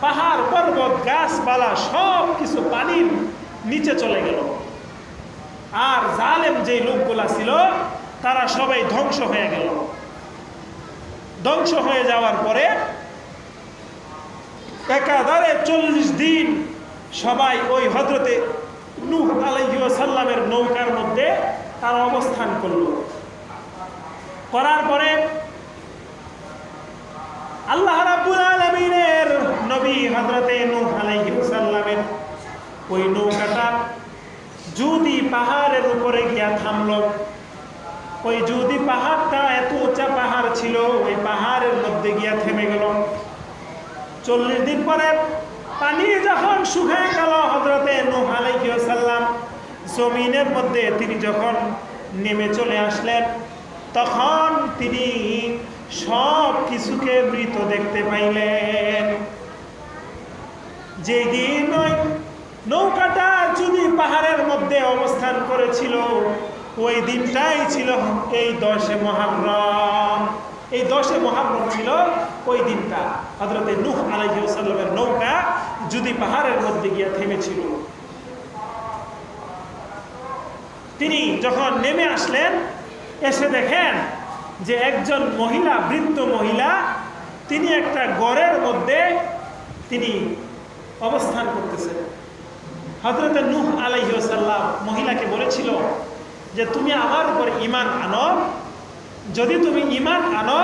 পাহাড়, পর্বত, গাছপালা, সব কিছু পানির নিচে চলে গেল। আর জালেম যে লোকগুলা ছিল, তারা সবাই ধ্বংস হয়ে গেল। ধ্বংস হয়ে যাওয়ার পরে একাধারে চল্লিশ দিন সবাই ওই হজরতে নূহ আলাইসাল্লামের নৌকার মধ্যে তারা অবস্থান করল। করার পরে আল্লাহ রাব্বুল আলামিনের নবী হযরতে নূহ আলাইহিস সালামের ওই নৌকাটা যদি পাহাড়ের উপরে গিয়া থামলো, ওই যদি পাহাড়টা এত উঁচা পাহাড় ছিল, ওই পাহাড়ের মধ্যে গিয়া থেমে গেল। চল্লিশ দিন পরে পানি যখন শুকিয়ে গেল হজরতে নূহ আলাইহিস সালাম জমিনের মধ্যে তিনি যখন নেমে চলে আসলেন, তখন তিনি সব কিছুকে মৃত দেখতে পাইলেন। যে দিন ওই নৌকাটা যদি পাহাড়ের মধ্যে অবস্থান করেছিল, ওই দিনটাই ছিল এই দশে মহারম। এই দশে মহারম ছিল ওই দিনটা। হজরতে নূহ আলাইসাল্লামের নৌকা যদি পাহাড়ের মধ্যে গিয়ে থেমেছিল। তিনি যখন নেমে আসলেন, এসে দেখেন যে একজন মহিলা, বৃদ্ধ মহিলা, তিনি একটা গড়ের মধ্যে তিনি অবস্থান করতেছেন। হজরত নূহ আলাইসাল্লাম মহিলাকে বলেছিল যে, তুমি আমার উপর ইমান আনো। যদি তুমি ইমান আনো,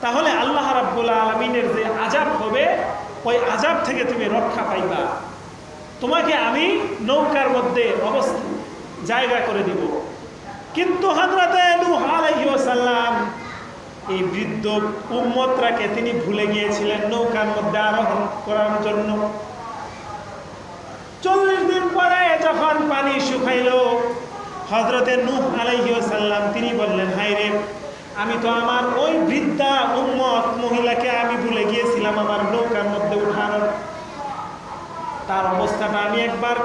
তাহলে আল্লাহ রাব্বুল আলমিনের যে আজাব হবে, ওই আজাব থেকে তুমি রক্ষা পাইবা। তোমাকে আমি নৌকার মধ্যে অবস্থা, জায়গা করে দিব। কিন্তু এই বৃদ্ধ উম্মতরাকে তিনি ভুলে গিয়েছিলেন নৌকার মধ্যে আরোহণ করার জন্য। চল্লিশ দিন পরে যখন পানি শুকাইল হজরতে নূহ আলাইসাল্লাম তিনি বললেন হাই রে, আমি তো আমার ওই বৃদ্ধা উম্মত মহিলাকে আমি ভুলে গিয়েছিলাম আমার নৌকার মধ্যে উঠানোর। তার অবস্থাটা আমি একবার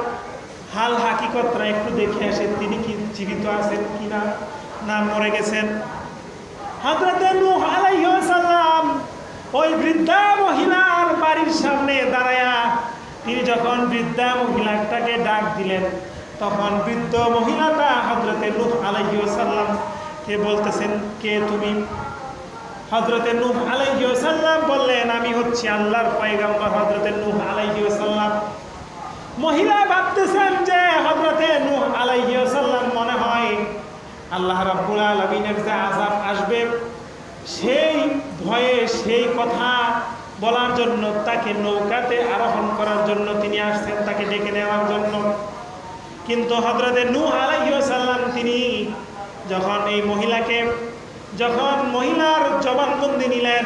হাল হাকিকতরা একটু দেখে আসেন তিনি কি জীবিত আছেন কিনা না মরে গেছেন। আলাইসাল্লাম ওই বৃদ্ধা মহিলার বাড়ির সামনে দাঁড়ায়া তিনি যখন বৃদ্ধা মহিলাটাকে ডাক দিলেন, তখন বৃদ্ধ মহিলাটা হজরতে নূহ আলাইসাল্লাম কে বলতেছেন, কে তুমি? হজরতে নূহ আলাইসাল্লাম বললেন, আমি হচ্ছি আল্লাহর পয়গাম্বর হজরতে নূহ আলাইসাল্লাম মহিলা ভাবতেছেন যে হজরতে নূহ আলাইসাল্লাম আল্লাহ রাব্বুল আলমিনের যে আজাব আসবে, সেই ভয়ে সেই কথা বলার জন্য, তাকে নৌকাতে আরোহণ করার জন্য তিনি আসছেন, তাকে ডেকে নেওয়ার জন্য। কিন্তু হজরতে নূহ আলাইসাল্লাম তিনি যখন এই মহিলাকে, যখন মহিলার জবানবন্দি নিলেন,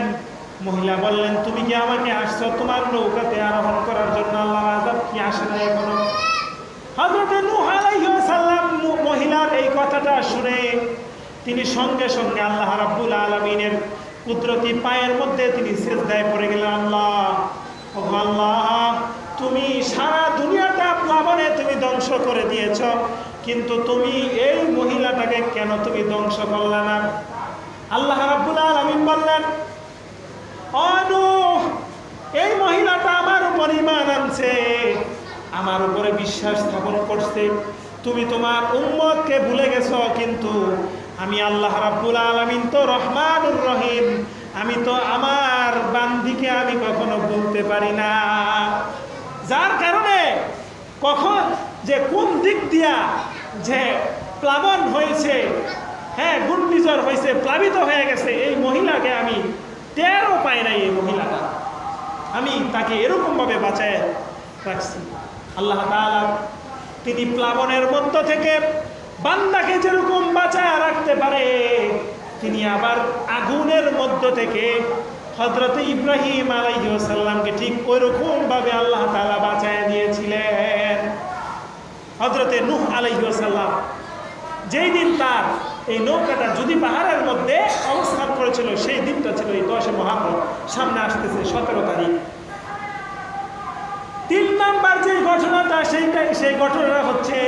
মহিলা বললেন, তুমি কি আমাকে আসছো? তোমার নৌকাতে আরোহণ করার জন্য আল্লাহ আজাব কি আসে না এখনও? হজরত নূহ আলাইসাল্লাম মহিলার এই কথাটা শুনে তিনি সঙ্গে সঙ্গে আল্লাহ রাব্বুল আলমিনের কুদরতি পায়ের মধ্যে তিনি সেজদায় পড়ে গেলেন, আল্লাহ আল্লাহ, তুমি সারা দুনিয়াটা প্লাবনে তুমি ধ্বংস করে দিয়েছ, কিন্তু তুমি এই মহিলাটাকে কেন তুমি ধ্বংস করলে না? আল্লাহ রাব্বুল আলমিন বললেন অনু এই মহিলাটা আমার উপর ইমান আনছে, আমার উপরে বিশ্বাস স্থাপন করছে। তুমি তোমার উম্মতকে ভুলে গেছ, কিন্তু আমি আল্লাহ রাব্বুল আলমিন তো রহমানুর রহিম। আমি তো আমার বান্দিকে আমি কখনো ভুলতে পারি না। যার কারণে কখন যে কোন দিক দিয়া যে প্লাবন হয়েছে হ্যাঁ ঘূর্ণিঝড় হয়েছে, প্লাবিত হয়ে গেছে, এই মহিলাকে আমি টেরও পাই নাই এই মহিলাটা। আমি তাকে এরকমভাবে বাঁচায় রাখছি। আল্লাহ তাআলা তিনি প্লাবনের মধ্য থেকে বান্দাকে যেরকম বাঁচায় রাখতে পারে, তিনি আবার আগুনের মধ্য থেকে হজরত ইব্রাহিম আলাইসাল্লামকে ঠিক ওইরকমভাবে আল্লাহ তালা বাঁচায় দিয়েছিলেন। হজরতে নুহ আলাইসাল্লাম যেই দিন তার এই নৌকাটা যদি পাহাড়ের মধ্যে অবস্থান করেছিল, সেই দিনটা ছিল এই দশে মহাপ্র সামনে আসতেছে সতেরো তারিখ। নাম্বার যে ঘটনাটা, সেইটা সেই ঘটনাটা হচ্ছে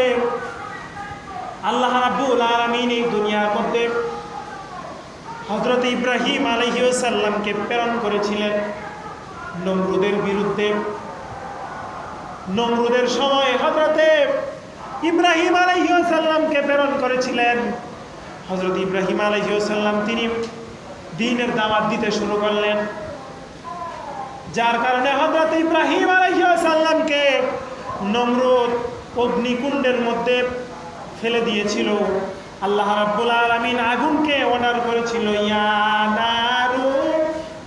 আল্লাহ রাব্বুল আলামিন এই দুনিয়ার মধ্যে হজরত ইব্রাহিম আলহিউসাল্লামকে প্রেরণ করেছিলেন নমরুদের বিরুদ্ধে। নমরুদের সময় হজরতে ইব্রাহিম আলাইসাল্লামকে প্রেরণ করেছিলেন। হজরত ইব্রাহিম আলাইসাল্লাম তিনি দিনের দাওয়াত দিতে শুরু করলেন। যার কারণে হজরত ইব্রাহিম আলাইসাল্লামকে নমরুদ অগ্নিকুণ্ডের মধ্যে ফেলে দিয়েছিল। আল্লাহ রাব্বুল আলামিন আগুনকে অর্ডার করেছিল। ইয়া নারু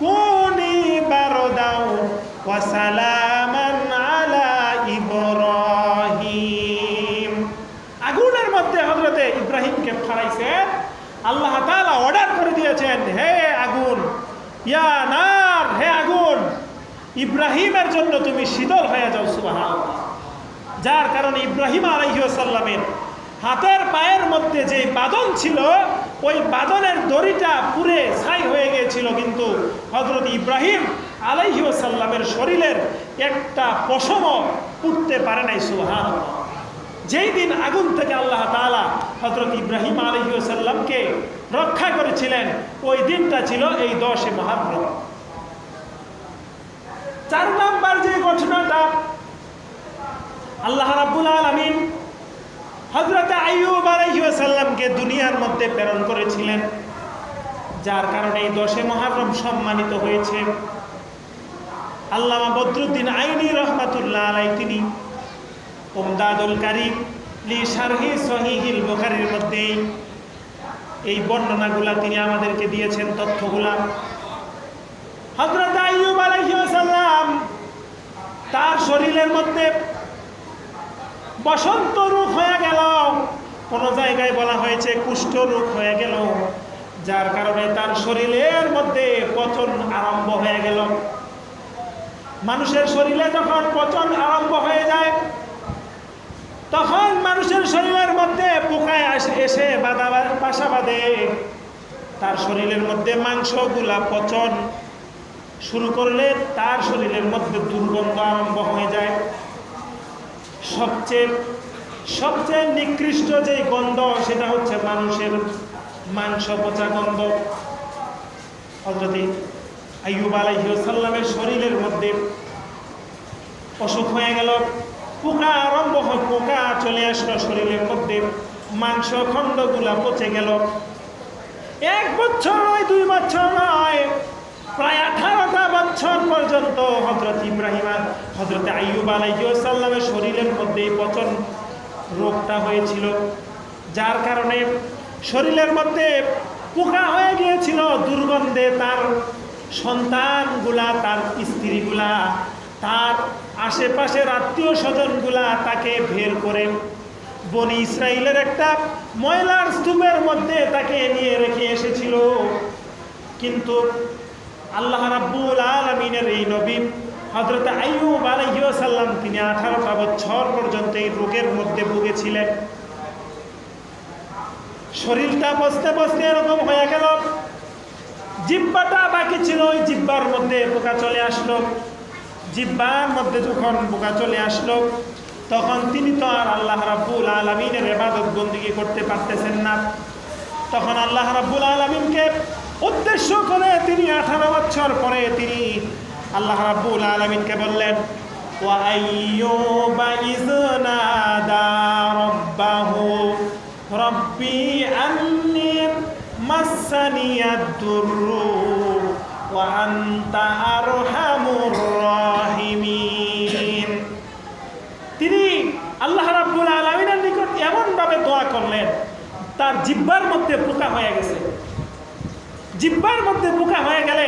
কুনি বারদাও ওয়া আলা ইব্রাহিম। আগুনের মধ্যে হযরতে ইব্রাহিমকে ফাড়াইছেন আল্লাহ তাআলা অর্ডার করে দিয়েছেন, হে আগুন, ইয়া নার, হে আগুন ইব্রাহিমের জন্য তুমি শীতল হয়ে যাও, সুবহানাল্লাহ। যার কারণে ইব্রাহিম আলাইসাল্লামের হাতের পায়ের মধ্যে যে বাদন ছিল, ওই বাদনের দড়িটা পুরে ছাই হয়ে গিয়েছিল কিন্তু হজরত ইব্রাহিম আলাইসাল্লামের শরীরের একটা পশম পুড়তে পারে নাই সুহান যেই দিন আগুন থেকে আল্লাহ তালা হজরত ইব্রাহিম আলহিউসাল্লামকে রক্ষা করেছিলেন, ওই দিনটা ছিল এই দশে মহাপ্রভ চার নাম্বার যে ঘটনাটা, আল্লাহ রাব্বুল আলামিন হযরত আইয়ুব আলাইহিস সালামকে দুনিয়ার মধ্যে প্রেরণ করেছিলেন, যার কারণে এই দশে মহারম সম্মানিত হয়েছে। আল্লামা বদরুদ্দিন আইনি রহমাতুল্লাহ আলাই তিনি উমদাদুল কারিম লি শারহি সহিহিল বুখারীর মধ্যে এই বর্ণনাগুলা তিনি আমাদেরকে দিয়েছেন, তথ্যগুলা। হযরত আইয়ুব আলাইহিস সালাম তার শরীরের মধ্যে বসন্ত রোগ হয়ে গেল। কোনো জায়গায় বলা হয়েছে কুষ্ঠ রোগ হয়ে গেল। যার কারণে তার শরীরের মধ্যে পচন আরম্ভ হয়ে গেল। মানুষের শরীরে যখন পচন আরম্ভ হয়ে যায়, তখন মানুষের শরীরের মধ্যে পোকায় আসে- এসে বাধা বাসা বাঁধে। তার শরীরের মধ্যে মাংসগুলা পচন শুরু করলে তার শরীরের মধ্যে দুর্গন্ধ আরম্ভ হয়ে যায়। সবচেয়ে সবচেয়ে নিকৃষ্ট যে গন্ধ, সেটা হচ্ছে মানুষের মাংস পচা গন্ধ। হজরতে আইয়ুব আলাইসাল্লামের শরীরের মধ্যে অসুখ হয়ে গেল, পোকা আরম্ভ হয়, পোকা চলে আসলো শরীরের মধ্যে মাংস খণ্ডগুলা পচে গেল। এক বছর নয়, দুই বছর নয় প্রায় আঠারোটা বছর পর্যন্ত হজরত ইব্রাহিম হজরত আইয়ুব আলাইসাল্লামের শরীরের মধ্যে এই পচন রোগটা হয়েছিল, যার কারণে শরীরের মধ্যে পোকা হয়ে গিয়েছিল, দুর্গন্ধে তার সন্তানগুলা, তার স্ত্রীগুলা, তার আশেপাশের আত্মীয় স্বজনগুলা তাকে বের করে বনি ইসরায়েলের একটা ময়লার স্তূপের মধ্যে তাকে নিয়ে রেখে এসেছিল। কিন্তু আল্লাহ রাব্বুল আলমিনের এই নবী হজরত আইয়ুব আলাইসাল্লাম তিনি আঠারোটা বছর পর্যন্ত এই রোগের মধ্যে ভুগেছিলেন। শরীরটা বসতে বসতে এরকম হয়ে গেল। জিব্বাটা বাকি ছিল, ওই জিব্বার মধ্যে পোকা চলে আসলো। জিব্বার মধ্যে যখন পোকা চলে আসলো, তখন তিনি তো আর আল্লাহ রাব্বুল আলমিনের এবাদত বন্দিগি করতে পারতেছেন না। তখন আল্লাহ রাব্বুল আলমিনকে উদ্দেশ্য করে তিনি আঠারো বছর পরে তিনি আল্লাহ রাব্বুল আলমিনকে বললেন রব্বি তিনি আল্লাহ রাবুল আলমিনের নিকট এমনভাবে দোয়া করলেন, তার জিব্বার মধ্যে পোকা হয়ে গেছে। জিব্বার মধ্যে পোকা হয়ে গেলে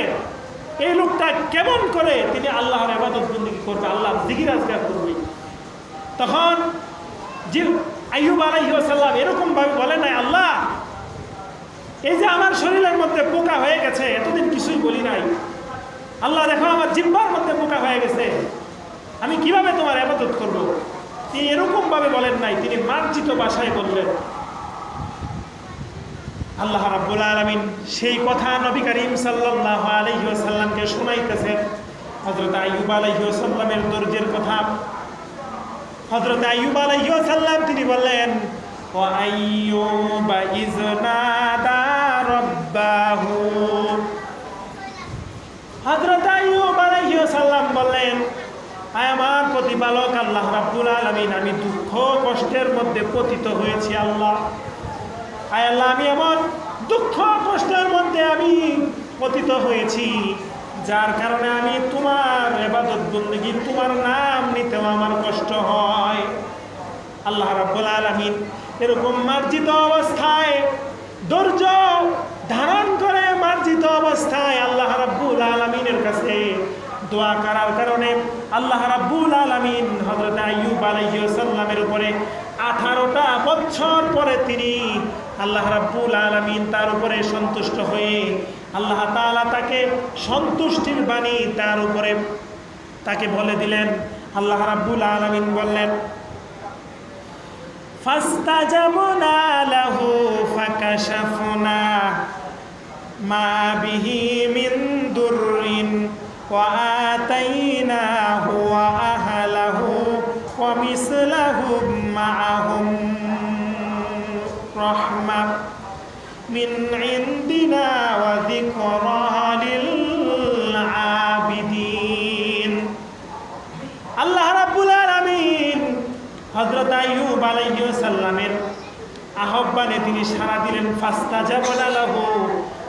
এই লোকটা কেমন করে তিনি আল্লাহর আবাদত বন্দী করবে আল্লাহ জিগির আজগার করবে? তখন যে আইয়ুব আলাইসাল্লাম এরকমভাবে বলে নাই আল্লাহ, এই যে আমার শরীরের মধ্যে পোকা হয়ে গেছে, এতদিন কিছুই বলি নাই। আল্লাহ, দেখো আমার জিব্বার মধ্যে পোকা হয়ে গেছে। আমি কীভাবে তোমার আবাদত করব? তিনি এরকমভাবে বলেন নাই, তিনি মার্জিত বাসায় বললেন আল্লাহ রাব্বুল আলামিন সেই কথা নবী করিম সাল্লাল্লাহু আলাইহি ওয়াসাল্লামকে শোনাইতেছেন। হযরত আইয়ুব আলাইহি ওয়াসাল্লামের দরজের কথা। হযরত আইয়ুব আলাইহি ওয়াসাল্লাম তিনি বললেন, ও আইয়ুব ইজ নাদা রাব্বাহু। হযরত আইয়ুব আলাইহি সাল্লাম বললেন, আয় আমার প্রতিপালক আল্লাহ রাব্বুল আলামিন, আমি দুঃখ কষ্টের মধ্যে পতিত হয়েছি আল্লাহ। আয় আল্লাহ, আমি এমন দুঃখ কষ্টের মধ্যে আমি পতিত হয়েছি, যার কারণে আমি তোমার এবাদত বন্দী তোমার নাম নিতেও আমার কষ্ট হয়। আল্লাহ রাব্বুল আলামিন এরকম মার্জিত অবস্থায়, ধৈর্য ধারণ করে মার্জিত অবস্থায় আল্লাহ রাব্বুল আলামিনের কাছে দোয়া করার কারণে আল্লাহ রাব্বুল আলামিন হযরত আইয়ুব আলাইহিস সালামের উপরে আঠারোটা বছর পরে তিনি আল্লাহ রাব্বুল আলামিন তার উপরে সন্তুষ্ট হয়ে আল্লাহ তাআলা তাকে সন্তুষ্টির বাণী তার উপরে তাকে বলে দিলেন আল্লাহ রাব্বুল আলামিন বললেন فاستجبنا له فكشفنا ما به من در وآتيناه وأهله ومثلهم معهم رحمة من عندنا وذكرى للعابدين আল্লাহ রাব্বুল আলামিন হযরত আইয়ুব আলাইহিস সালামের আহ্বানে তিনি সাড়া দিলেন ফাস্তা জাবালাহু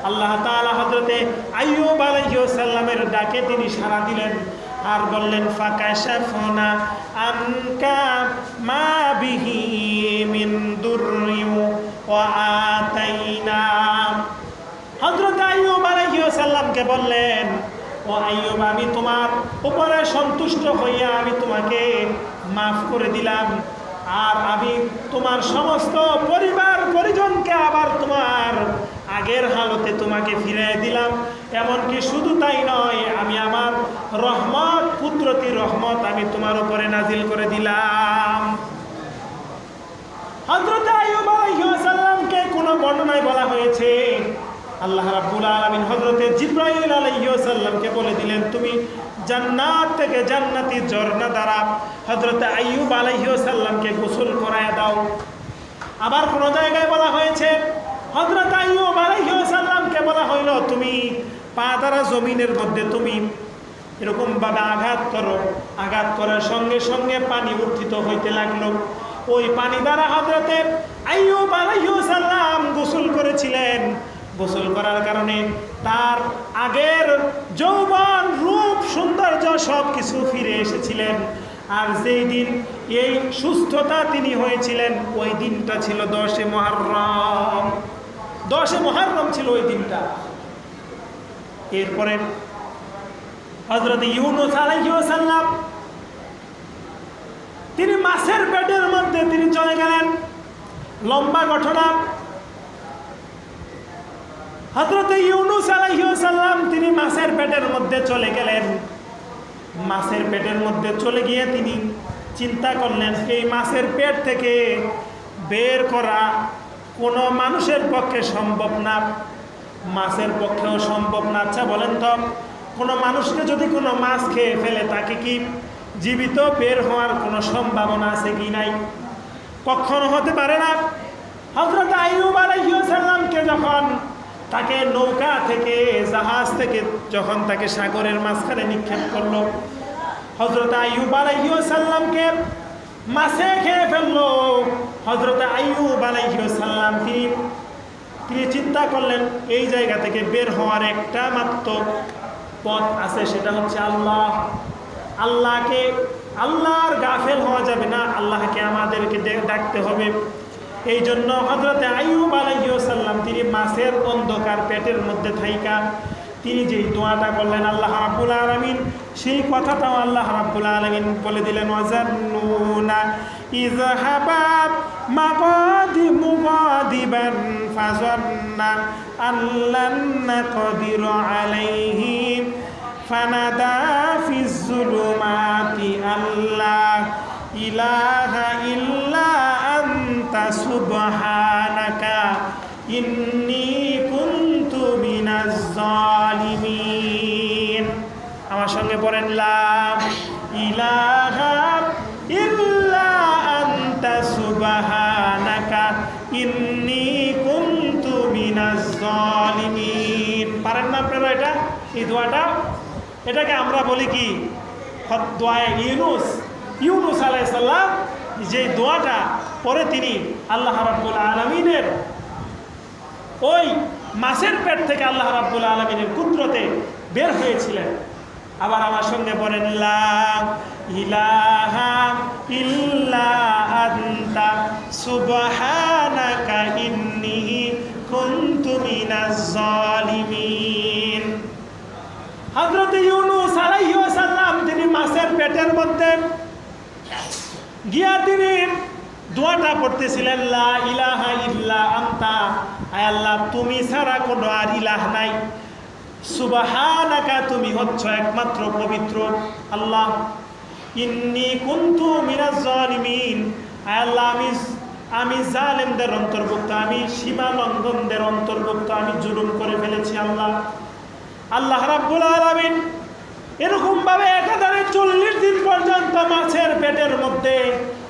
আল্লাহ তাআলা হযরতে আইয়ুব আলাইহিস সালামের ডাকে তিনি সাড়া দিলেন আর বললেন ফাকাশাফনা আনকা মা বিহি মিন দুররি আইয়ুব আলাইহিস সালামকে বললেন, ও আইয়ুব, আমি তোমার উপরে সন্তুষ্ট হইয়া আমি তোমাকে মাফ করে দিলাম। আর আমি তোমার সমস্ত পরিবার, পরিজনকে আবার তোমার আগের হালতে তোমাকে ফিরিয়ে দিলাম। এমনকি শুধু তাই নয়, আমি আমার রহমত পুত্রতি রহমত আমি তোমার উপরে নাজিল করে দিলাম হযরত আইয়ুব আলাইহিস সালামকে কোনো বর্ণনায় বলা হয়েছে, আল্লাহ রাব্বুল আলামিন হযরতে জিব্রাইল আলাইহিস বলে দিলেন, তুমি জান্নাত থেকে জান্নাতি ঝর্ণা দ্বারা হযরত আইয়ুব আলাইহিস সালামকে গোসল করায় দাও। আবার কোন জায়গায় বলা হয়েছে, হযরত আইয়ুব আলাইহিস সালামকে বলা হইল, তুমি পা দ্বারা জমিনের মধ্যে তুমি এরকম ভাবে আঘাত করো। আঘাত করার সঙ্গে সঙ্গে পানি উত্থিত হইতে লাগল। ওই পানি দ্বারা হজরতে আইয়ুব আলাইহিস সালাম গোসল করেছিলেন। গোসল করার কারণে তার আগের যৌবন, রূপ, সৌন্দর্য সব কিছু ফিরে এসেছিলেন। আর যেই দিন এই সুস্থতা তিনি হয়েছিলেন, ওই দিনটা ছিল দশে মহারম। দশে মহারম ছিল ওই দিনটা। এরপরে হজরত ইউনুস আলাইসাল্লাম তিনি মাছের মধ্যে তিনি চলে গেলেন। লম্বা ঘটনা। হজরত ইউনুস আলাইসাল্লাম তিনি মাছের পেটের মধ্যে চলে গেলেন। মাছের পেটের মধ্যে চলে গিয়ে তিনি চিন্তা করলেন, এই মাছের পেট থেকে বের করা কোনো মানুষের পক্ষে সম্ভব না। মাছের পক্ষেও সম্ভব না। আচ্ছা বলেন তো, কোনো মানুষকে যদি কোনো মাছ খেয়ে ফেলে, তাকে কি জীবিত বের হওয়ার কোনো সম্ভাবনা আছে কি নাই? কখনো হতে পারে না। হজরত আইয়ুব আলাইসাল্লামকে যখন তাকে নৌকা থেকে, জাহাজ থেকে যখন তাকে সাগরের মাঝখানে নিক্ষেপ করল হজরত আইয়ুব আলাইসাল্লামকে মাছে খেয়ে ফেলল। হজরত আইয়ুব আলাইসাল্লাম তিনি তিনি চিন্তা করলেন, এই জায়গা থেকে বের হওয়ার একটা মাত্র পথ আছে, সেটা হচ্ছে আল্লাহ। আল্লাহকে আল্লাহর গাফেল হওয়া যাবে না। আল্লাহকে আমাদেরকে ডাকতে হবে। এই জন্য হজরতে আইয়ুব আলাইসাল্লাম তিনি মাছের অন্ধকার পেটের মধ্যে থাইকা, তিনি যেই দোয়াটা করলেন আল্লাহ রাব্বুল আলমিন, সেই কথাটাও আল্লাহ রাব্বুল আলমিন বলে দিলেন, ওয়াজান্নুনা ইজহাবাব মাকাদি মুগাদিবান ফাজান্না আল্লান নাকদির আল্লাহ ইলাহা ইল্লা আনতা সুবহানাকা ইন্নী কুনতু মিনাজ জালিমিন। আমার সঙ্গে পড়েন, লা ইলাহা ইল্লা সুবহানাকা ইন্নী কুনতু মিনাজ পারেন না আপনারা এটা? এই দোয়াটা? এটাকে আমরা বলি কি? ইউনুস। ইউনুস আলাইসাল্লাম যে দোয়াটা পরে তিনি আল্লাহ রাব্বুল আলমিনের ওই মাছের পেট থেকে আল্লাহ রাব্বুল আলমিনের কুদরতে বের হয়েছিলেন। আবার আমার সঙ্গে বলেন ইলাহা ইল্লা ইন্নী কুনতু মিনাজ হযরত ইউনূস আলাইহিস সালাম তিনি মাছের পেটের মধ্যে গিয়া তিনি দোয়াটা পড়তেছিলেন, লা ইলাহা ইল্লা আনতা। আয় আল্লাহ, তুমি ছাড়া কোনো আর ইলাহ নাই। সুবাহানাকা, তুমি হচ্ছ একমাত্র পবিত্র আল্লাহ। ইন্নি কুন্তু মিনাজ আয় আল্লাহ, আমি আমি জালেমদের অন্তর্ভুক্ত, আমি সীমা লঙ্ঘনদের অন্তর্ভুক্ত, আমি জুলুম করে ফেলেছি আল্লাহ। আল্লাহ রাব্বুল আলামিন এরকম ভাবে একাধারে চল্লিশ দিন পর্যন্ত মাছের পেটের মধ্যে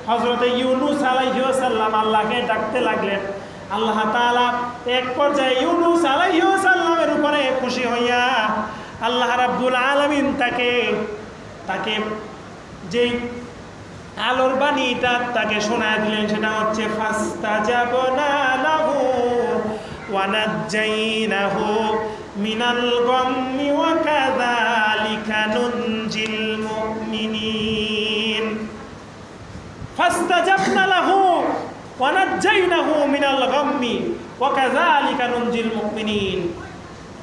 হজরত ইউনুস আলাইসাল্লাম আল্লাহকে ডাকতে লাগলেন। আল্লাহ তাআলা এক পর্যায়ে ইউনুস আলাইসাল্লামের উপরে খুশি হইয়া আল্লাহ রাব্বুল আলামিন তাকে তাকে যেই আলোর বাণীটা তাকে শোনা দিলেন সেটা হচ্ছে ফাস্তা যাব না লাহু ওয়ানাজ্জাইনাহু মিনাল গাম্মি ওয়া কাযালিকা নুনজিল মুমিনিন। ফাস্তাজাবনা লাহু ওয়ানাজ্জাইনাহু মিনাল গাম্মি ওয়া কাযালিকা নুনজিল মুমিনিন।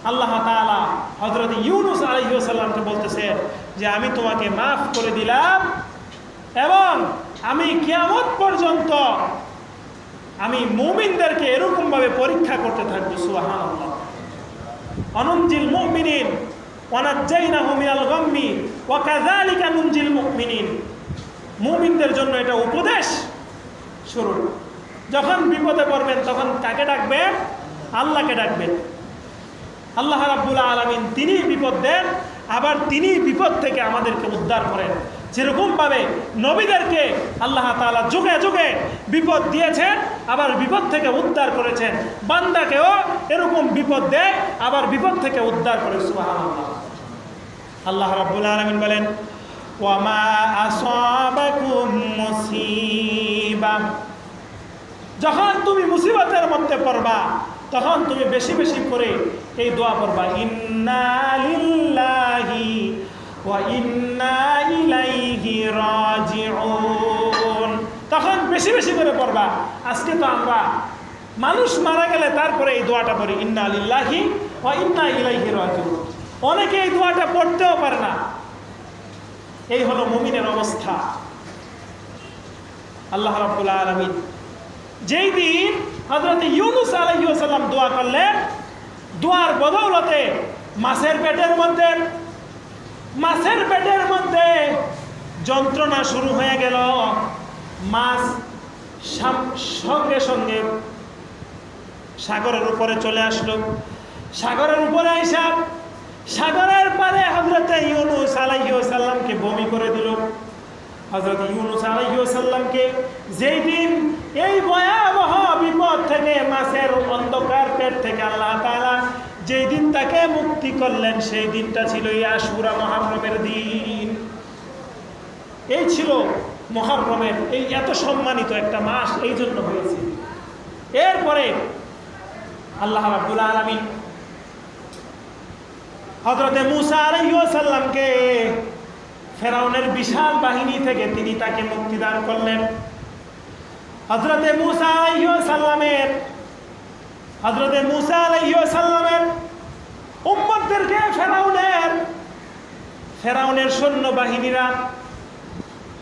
আল্লাহ তাআলা হযরত ইউনুস আলাইহিস সালামকে বলতেছেন যে, আমি তোমাকে মাফ করে দিলাম এবং আমি কিয়ামত পর্যন্ত আমি মুমিনদেরকে এরকমভাবে পরীক্ষা করতে থাকব সুহান অনঞ্জিল মুমিনিন, ওয়ানাজ্জাইনাহু মিনাল গাম্মি, ওয়া কাযালিকা নুনজিল মুমিনিন। মুমিনদের জন্য এটা উপদেশ শুরু যখন বিপদে পড়বেন, তখন কাকে ডাকবেন? আল্লাহকে ডাকবেন। আল্লাহ রাব্বুল আলামিন তিনি বিপদ দেন, আবার তিনি বিপদ থেকে আমাদেরকে উদ্ধার করেন। যেরকমভাবে নবীদেরকে আল্লাহ তাআলা যুগে যুগে বিপদ দিয়েছেন, আবার বিপদ থেকে উদ্ধার করেছেন। বান্দাকেও এরকম বিপদ দেয়, আবার বিপদ থেকে উদ্ধার করে, সুবহানাল্লাহ। আল্লাহ রাব্বুল আলামিন বলেন যখন তুমি মুসিবতের মধ্যে পড়বা, তখন তুমি বেশি বেশি করে এই দোয়া পড়বা, ইন্না তখন বেশি বেশি করে পড়বা। আজকে তো আমরা মানুষ মারা গেলে তারপরে এই দোয়াটা পড়ি, ইন্না লিল্লাহি ওয়া ইন্না ইলাইহি রাজিউন। অনেকে এই দোয়াটা পড়তেও পারে না। এই হলো মুমিনের অবস্থা। আল্লাহ রাব্বুল আলামিন যেই দিন হজরত ইউনুস আলাইসাল্লাম দোয়া করলেন, দোয়ার বদৌলতে মাছের পেটের মধ্যে মাছের পেটের মধ্যে যন্ত্রণা শুরু হয়ে গেল। মাছ সঙ্গে সঙ্গে সাগরের উপরে চলে আসলো। সাগরের উপরে আইসা সাগরের পারে হজরত ইউনুস আলাইসাল্লামকে বমি করে দিল। হজরত ইউনুস আলাইসাল্লামকে যেই দিন এই ভয়াবহ বিপদ থেকে মাছের অন্ধকার পেট থেকে আল্লাহ তাকে মুক্তি করলেন, সেই দিনটা ছিল এই আশুরা মহারমের দিন। এই ছিল মহারমের এই এত সম্মানিত একটা মাস এই জন্য হয়েছে। এরপরে আল্লাহ রাব্বুল আলামিন হজরতে মুসা আলাইসাল্লামকে ফেরাউনের বিশাল বাহিনী থেকে তিনি তাকে মুক্তিদান করলেন। হজরতে মুসা আলাইসাল্লামের হজরতে মুসা আলাইসাল্লামের উম্মতদেরকে ফেরাউনের ফেরাউনের সৈন্য বাহিনীরা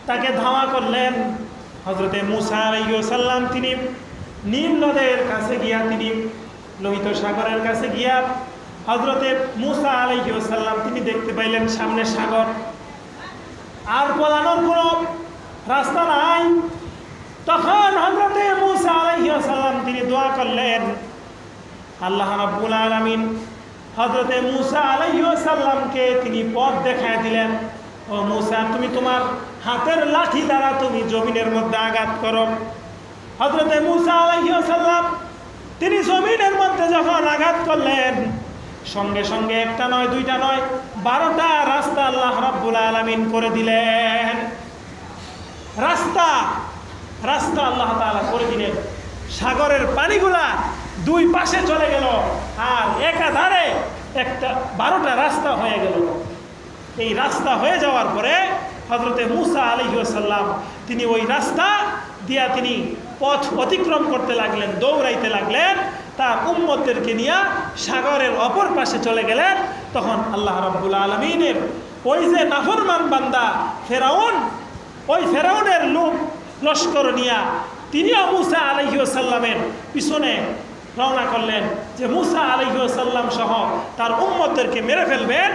তাকে ধাওয়া করলেন। হজরতে মুসা তিনি নীল নদের কাছে গিয়া তিনি লোহিত সাগরের কাছে গিয়া হজরতে মুসা আলাইসাল্লাম তিনি দেখতে পাইলেন সামনে সাগর। আর পলানোর কোনো রাস্তা নাই। তখন হজরতে মুসা আলাইসাল্লাম তিনি দোয়া করলেন, আল্লাহ রাব্বুল আলামিন হজরতে মুসা আলাইসাল্লামকে তিনি পথ দেখায় দিলেন। ও মুসা, তুমি তোমার হাতের লাঠি দ্বারা তুমি জমিনের মধ্যে আঘাত করো। হজরতে মুসা আলাইসাল্লাম তিনি জমিনের মধ্যে যখন আঘাত করলেন, সঙ্গে সঙ্গে একটা নয়, দুইটা নয়, বারোটা রাস্তা আল্লাহ রাব্বুল আলামিন করে দিলেন। রাস্তা রাস্তা আল্লাহ তাআলা করে দিলেন। সাগরের পানিগুলা দুই পাশে চলে গেল। আর একাধারে একটা বারোটা রাস্তা হয়ে গেল। এই রাস্তা হয়ে যাওয়ার পরে হজরতে মুসা আলহিউসাল্লাম তিনি ওই রাস্তা দিয়া তিনি পথ অতিক্রম করতে লাগলেন, দৌড়াইতে লাগলেন। তার উম্মতদেরকে নিয়ে সাগরের অপর পাশে চলে গেলেন। তখন আল্লাহ রাব্বুল আলমিনের ওই যে নাফরমান বান্দা ফেরাউন, ওই ফেরাউনের লোক লস্কর নিয়া, তিনিও মুসা আলহিউসাল্লামের পিছনে রওনা করলেন যে মুসা আলহিউসাল্লাম সহ তার উম্মতদেরকে মেরে ফেলবেন।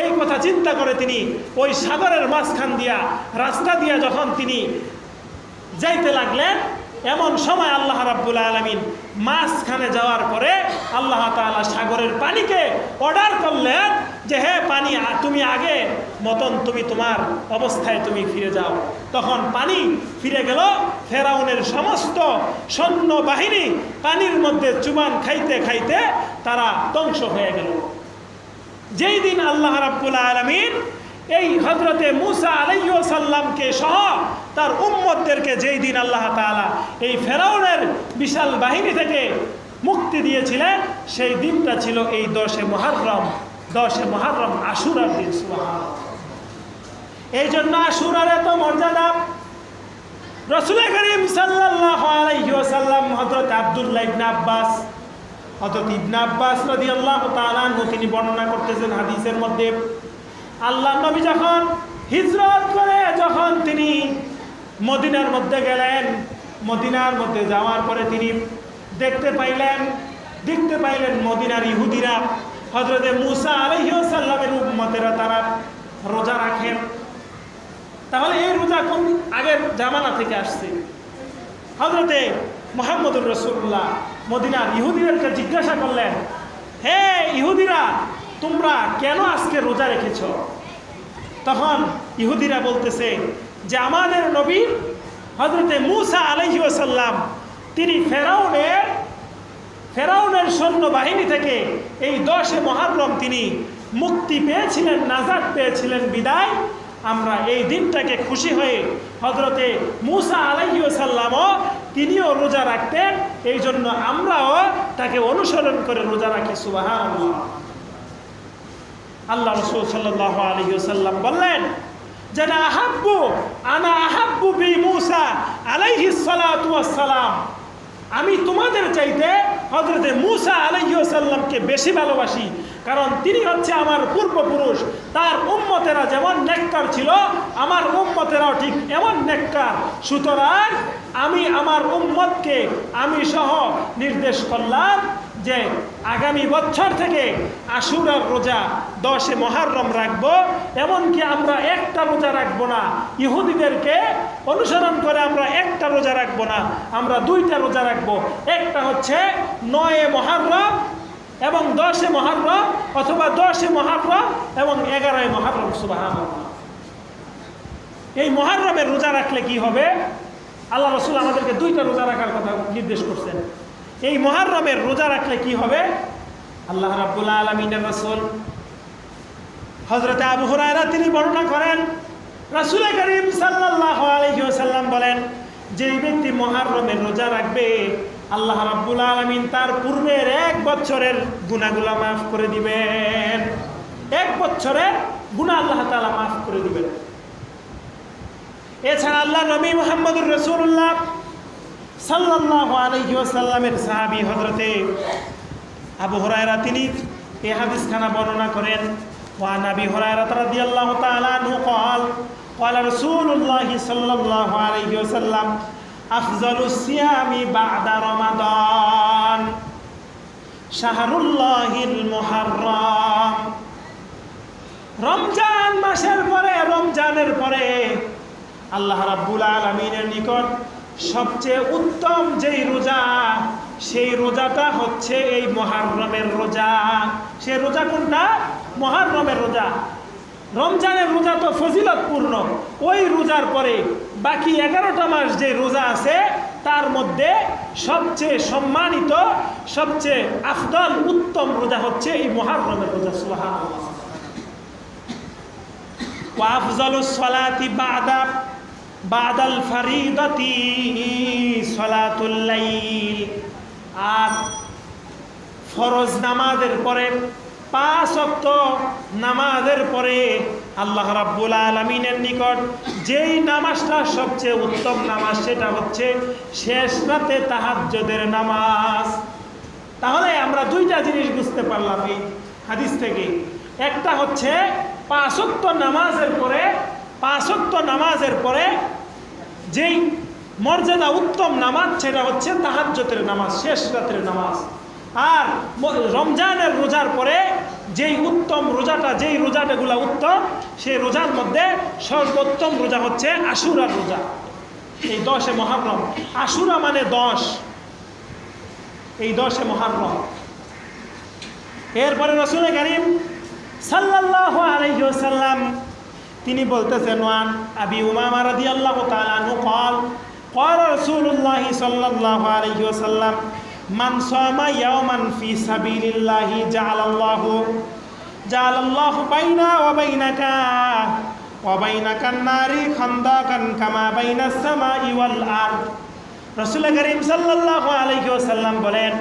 এই কথা চিন্তা করে তিনি ওই সাগরের মাঝখান দিয়া, রাস্তা দিয়া যখন তিনি যাইতে লাগলেন, এমন সময় আল্লাহ রাব্বুল আলমিন মাঝখানে যাওয়ার পরে আল্লাহ তাআলা সাগরের পানিকে অর্ডার করলেন যে, হে পানি তুমি আগে মতন তুমি তোমার অবস্থায় তুমি ফিরে যাও। তখন পানি ফিরে গেল। ফেরাউনের সমস্ত সৈন্য বাহিনী পানির মধ্যে চুবান খাইতে খাইতে তারা ধ্বংস হয়ে গেল। যেই দিন আল্লাহ রাব্বুল আলমিন এই হজরতে মুসা আলাইসাল্লামকে সহ তার উম্মতদেরকে যেই দিন আল্লাহ তাআলা এই ফেরাউনের বিশাল বাহিনী থেকে মুক্তি দিয়েছিলেন, সেই দিনটা ছিল এই দশে মহারম দশে মহারম আশুরার দিন। এই জন্য আশুরার এত মর্যাদা রসুল করিম ওয়াসাল্লাম হযরত আব্দুল্লাহ ইবনে আব্বাস, হযরত ইবনে আব্বাস তাআলা আনহু, তিনি বর্ণনা করতেছেন হাদিসের মধ্যে আল্লাহ নবী যখন হিজরত করে, যখন তিনি মদিনার মধ্যে গেলেন, মদিনার মধ্যে যাওয়ার পরে তিনি দেখতে পাইলেন দেখতে পাইলেন মদিনার ইহুদিরা হজরতে মুসা আলাইহিস সাল্লামের উম্মতেরা তারা রোজা রাখেন। তাহলে এই রোজা কোন আগের জামানা থেকে আসছে? হজরতে মোহাম্মদুর রসুল্লাহ মদিনার ইহুদিদেরকে জিজ্ঞাসা করলেন, হে ইহুদিরা তোমরা কেন আজকে রোজা রেখেছ? তখন ইহুদিরা বলতেছে যে আমাদের নবী হজরতে মুসা আলহি ওসাল্লাম তিনি ফেরাউনের ফেরাউনের সৈন্য বাহিনী থেকে এই দশে মহারম তিনি মুক্তি পেয়েছিলেন নাজাদ পেয়েছিলেন, বিদায়। আমরা এই দিনটাকে খুশি হয়ে হজরতে মুসা আলাইসাল্লামও তিনিও রোজা রাখতেন এই জন্য আমরাও তাকে অনুসরণ করে রোজা রাখি সুবাহান আল্লাহ রসুল সাল্লাহ আলহিউসাল্লাম বললেন যে না আহাব্বু, আনা আহাব্বু বি মুসা আলাইহি সালাম আমি তোমাদের চাইতে হজরতে মুসা আলাইসাল্লামকে বেশি ভালোবাসি, কারণ তিনি হচ্ছে আমার পূর্বপুরুষ। তার উম্মতেরা যেমন নেককার ছিল, আমার উম্মতেরাও ঠিক এমন নেককার। সুতরাং আমি আমার উম্মতকে আমি সহ নির্দেশ করলাম যে আগামী বছর থেকে আশুরার রোজা দশে মহারম রাখব, এমনকি আমরা একটা রোজা রাখব না। ইহুদিদেরকে অনুসরণ করে আমরা একটা রোজা রাখব না, আমরা দুইটা রোজা রাখব। একটা হচ্ছে নয়ে মহারম এবং দশে মহারম অথবা দশে মহারম এবং এগারোয় মহারম সুবাহান এই মহারমের রোজা রাখলে কি হবে? আল্লাহ রসুল আমাদেরকে দুইটা রোজা রাখার কথা নির্দেশ করছেন। এই মহারমের রোজা রাখলে কি হবে? আল্লাহ রাব্বুল আলমিনের রসুল হজরতে আবু হুরায়রা তিনি বর্ণনা করেন, রাসুল করিম সাল্লাহ আলহিউসাল্লাম বলেন, যেই ব্যক্তি মহারমের রোজা রাখবে, আল্লাহ রাব্বুল আলমিন তার পূর্বের এক বছরের গুণাগুলা মাফ করে দিবেন। এক বছরের গুণা আল্লাহ তালা মাফ করে দিবেন। এছাড়া আল্লাহ নবী মোহাম্মদুর রসুল্লাহ সাল্লাহ আলহি ওসাল্লামের সাহাবি হজরতে আবু হরায়রা তিনি এ হাদিসখানা বর্ণনা করেন ওয়ান আবি হরায়রা রাদিয়াল্লাহু তাআলা আনহু قال قال رسول الله صلى الله عليه وسلم أفضل الصيام بعد رمضان شهر الله المحرم রমজান মাসের পরে রমজানের পরে আল্লাহ রাব্বুল আলমিনের নিকট সবচেয়ে উত্তম যেই রোজা, সেই রোজাটা হচ্ছে এই মহারমের রোজা। সে রোজা কোনটা? মহারমের রোজা। রমজানের রোজা তো ফজিলতপূর্ণ। ওই রোজার পরে বাকি এগারোটা মাস যে রোজা আছে, তার মধ্যে সবচেয়ে সম্মানিত, সবচেয়ে আফদল, উত্তম রোজা হচ্ছে এই মহারমের রোজা সুবাহান ওয়াফজল সলাতি বাদা বাদাল ফারিদতি সলাতুল্লাইল আর ফরজ নামাজের পরে, পাঁচ অক্ত নামাজের পরে আল্লাহ রাব্বুল আলমিনের নিকট যেই নামাজটা সবচেয়ে উত্তম নামাজ সেটা হচ্ছে শেষ রাতে তাহাজ্জদের নামাজ। তাহলে আমরা দুইটা জিনিস বুঝতে পারলাম এই হাদিস থেকে। একটা হচ্ছে পাঁচক্ত নামাজের পরে পাঁচক্ত নামাজের পরে যেই মর্যাদা উত্তম নামাজ, সেটা হচ্ছে তাহাজ্জতের নামাজ, শেষ রাতের নামাজ। আর রমজানের রোজার পরে যেই উত্তম রোজাটা, যেই রোজাটাগুলা উত্তম, সেই রোজার মধ্যে সর্বোত্তম রোজা হচ্ছে আশুরার রোজা। এই দশে মহারম। আশুরা মানে দশ। এই দশে মহারম। এরপরে রসুল করিম সাল্লাল্লাহু আলাইহি ওয়াসাল্লাম তিনি বলতেছেন ওয়ান আবি উমামা রাদিয়াল্লাহু তাআলা আনহু قال قال رسول الله صلى الله عليه وسلم من صام يوما في سبيل الله جعل الله جعل الله بيننا وبينك وبينك النار خندقا كما بين السماء والأرض রসুল করিম সাল্লাল্লাহু আলাইহি ওয়াসাল্লাম বলেন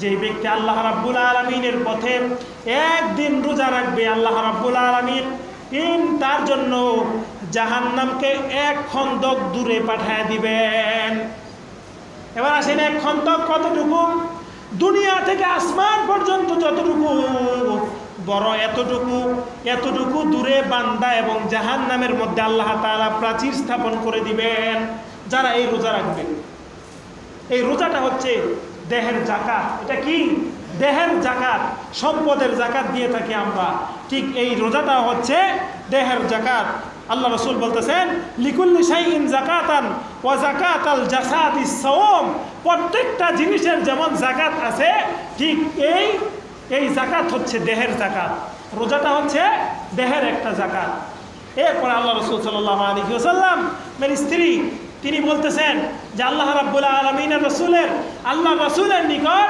যে ব্যক্তি আল্লাহ রাব্বুল আলমিনের পথে একদিন রোজা রাখবে আল্লাহ রাব্বুল আলমিন ইন তার জন্য জাহান্নামকে এক খন্দক দূরে পাঠায় দিবেন। এবার আসেন এক খন্দক কতটুকু? দুনিয়া থেকে আসমান পর্যন্ত যতটুকু, বড় এতটুকু এতটুকু দূরে বান্দা এবং জাহান নামের মধ্যে আল্লাহ তাআলা প্রাচীর স্থাপন করে দিবেন। যারা এই রোজা রাখবেন, এই রোজাটা হচ্ছে দেহের জাকা এটা কি? দেহের জাকাত, সম্পদের জাকাত দিয়ে থাকি আমরা। ঠিক এই রোজাটা হচ্ছে দেহের জাকাত। আল্লাহ রসুল বলতেছেন, লিকুল্লি শাইইন জাকাতান ও জাকাত আল জাসাদ ইসম প্রত্যেকটা জিনিসের যেমন জাকাত আছে, ঠিক এই এই জাকাত হচ্ছে দেহের জাকাত। রোজাটা হচ্ছে দেহের একটা জাকাত। এরপর আল্লাহ রসুল সাল্লাহ আলী ওসাল্লাম মেরি স্ত্রী, তিনি বলতেছেন যে আল্লাহ রাব্বুল আলমিনের রসুলের আল্লাহ রসুলের নিকট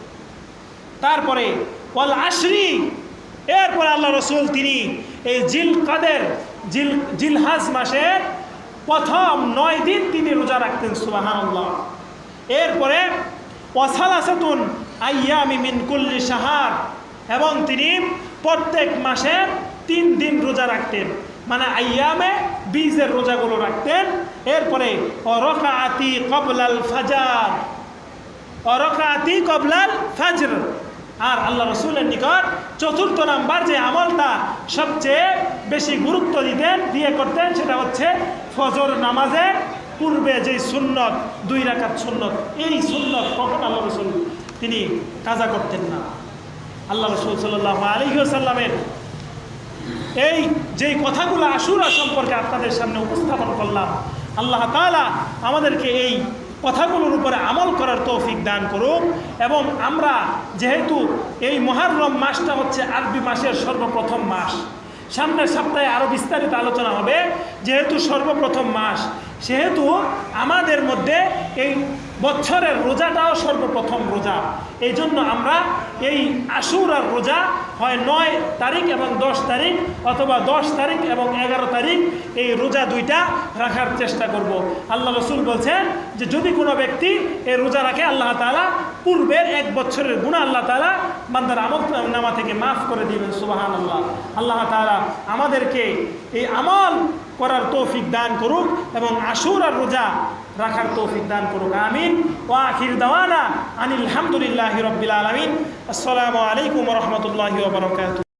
তারপরে ওয়াল আশরি, এরপরে আল্লাহ রসুল তিনি এই জিল কাদের, জিল জিলহাজ মাসের প্রথম নয় দিন তিনি রোজা রাখতেন সুবাহান আল্লাহ এরপরে ওয়াসালাসাতুন আইয়ামি মিন কুল্লি সাহার এবং তিনি প্রত্যেক মাসের তিন দিন রোজা রাখতেন মানে আইয়ামে বীজের রোজাগুলো রাখতেন। এরপরে অরকা আতি কবলাল ফাজার অরকাতি কবলাল ফাজর আর আল্লাহ রসুলের নিকট চতুর্থ নাম্বার যে আমলটা সবচেয়ে বেশি গুরুত্ব দিতেন, দিয়ে করতেন, সেটা হচ্ছে ফজর নামাজের পূর্বে যে সুন্নত, দুই রাকাত সুন্নত, এই সুন্নত কখন আল্লাহ রসুল, তিনি কাজা করতেন না। আল্লাহ রসুল সাল্লাহ আলহিসাল্লামের এই যেই কথাগুলো আশুরা সম্পর্কে আপনাদের সামনে উপস্থাপন করলাম, আল্লাহ তাআলা আমাদেরকে এই কথাগুলোর উপরে আমল করার তৌফিক দান করুক। এবং আমরা যেহেতু এই মহারম মাসটা হচ্ছে আরবি মাসের সর্বপ্রথম মাস, সামনের সপ্তাহে আরও বিস্তারিত আলোচনা হবে। যেহেতু সর্বপ্রথম মাস, সেহেতু আমাদের মধ্যে এই বছরের রোজাটাও সর্বপ্রথম রোজা। এই জন্য আমরা এই আশুর আর রোজা হয় নয় তারিখ এবং দশ তারিখ অথবা দশ তারিখ এবং এগারো তারিখ এই রোজা দুইটা রাখার চেষ্টা করব। আল্লাহ রসুল বলছেন যে যদি কোনো ব্যক্তি এই রোজা রাখে, আল্লাহ তালা পূর্বের এক বছরের গুণা আল্লাহ তালা বান্দার আমল নামা থেকে মাফ করে দিবেন সুবাহান আল্লাহ আল্লাহ তালা আমাদেরকে এই আমল করার তৌফিক দান করুক এবং আশুর আর রোজা রাখার তৌফিক দান করুক। আমিন। ও আখির দাওয়ানা আনিল হামদুলিল্লাহ রব্বিল আলমিন। আসসালামু আলাইকুম রহমতুল্লাহ বারকাত